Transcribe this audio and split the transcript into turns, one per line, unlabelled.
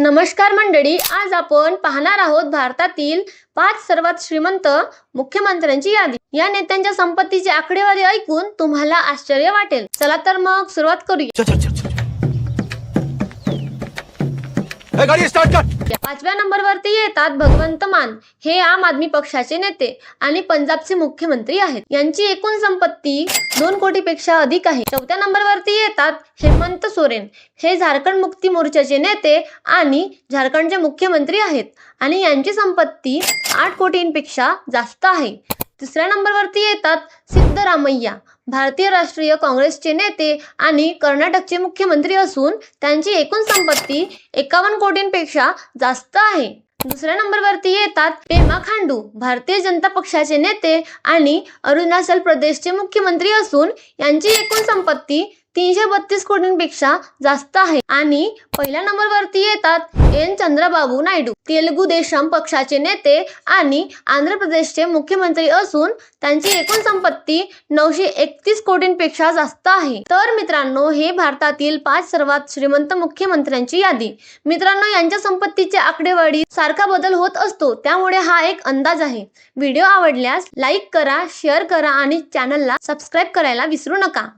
नमस्कार मंडळी आज आपण पाहणार आहोत भारतातील पाच सर्वात श्रीमंत मुख्यमंत्र्यांची यादी. या नेत्यांच्या संपत्तीची आकडेवारी ऐकून तुम्हाला आश्चर्य वाटेल. चला तर मग सुरुवात करूया.
गाडी स्टार्ट कर.
पाचव्या नंबरवरती येतात भगवंत मान. हे आम आदमी पक्षाचे नेते आणि पंजाबचे मुख्यमंत्री आहेत. यांची एकूण संपत्ती दोन कोटीपेक्षा अधिक आहे. चौथ्या नंबरवरती येतात हेमंत सोरेन. हे झारखंड मुक्ती मोर्चाचे नेते आणि झारखंडचे मुख्यमंत्री आहेत आणि यांची संपत्ती आठ कोटींपेक्षा जास्त आहे. तिसऱ्या नंबरवरती येतात सिद्धरामय्या. भारतीय राष्ट्रीय काँग्रेसचे नेते आणि कर्नाटकचे मुख्यमंत्री असून त्यांची एकूण संपत्ती एकावन्न कोटींपेक्षा जास्त आहे. दुसऱ्या नंबरवरती येतात पेमा खांडू भारतीय जनता पक्षाचे नेते आणि अरुणाचल प्रदेशचे मुख्यमंत्री असून यांची एकूण संपत्ती तीनशे बत्तीस कोटींपेक्षा जास्त आहे. आणि पहिल्या नंबरवरती येतात एन. चंद्रबाबू नायडू. तेलुगू देशम पक्षाचे नेते आणि आंध्र प्रदेशचे मुख्यमंत्री असून त्यांची एकूण संपत्ती नऊशे एकतीस कोटींपेक्षा जास्त आहे. तर मित्रांनो हे भारतातील पाच सर्वात श्रीमंत मुख्यमंत्र्यांची यादी. मित्रांनो यांच्या संपत्तीच्या आकडेवारी सारखा बदल होत असतो त्यामुळे हा एक अंदाज आहे. व्हिडिओ आवडल्यास लाईक करा शेअर करा आणि चॅनलला सबस्क्राईब करायला विसरू नका.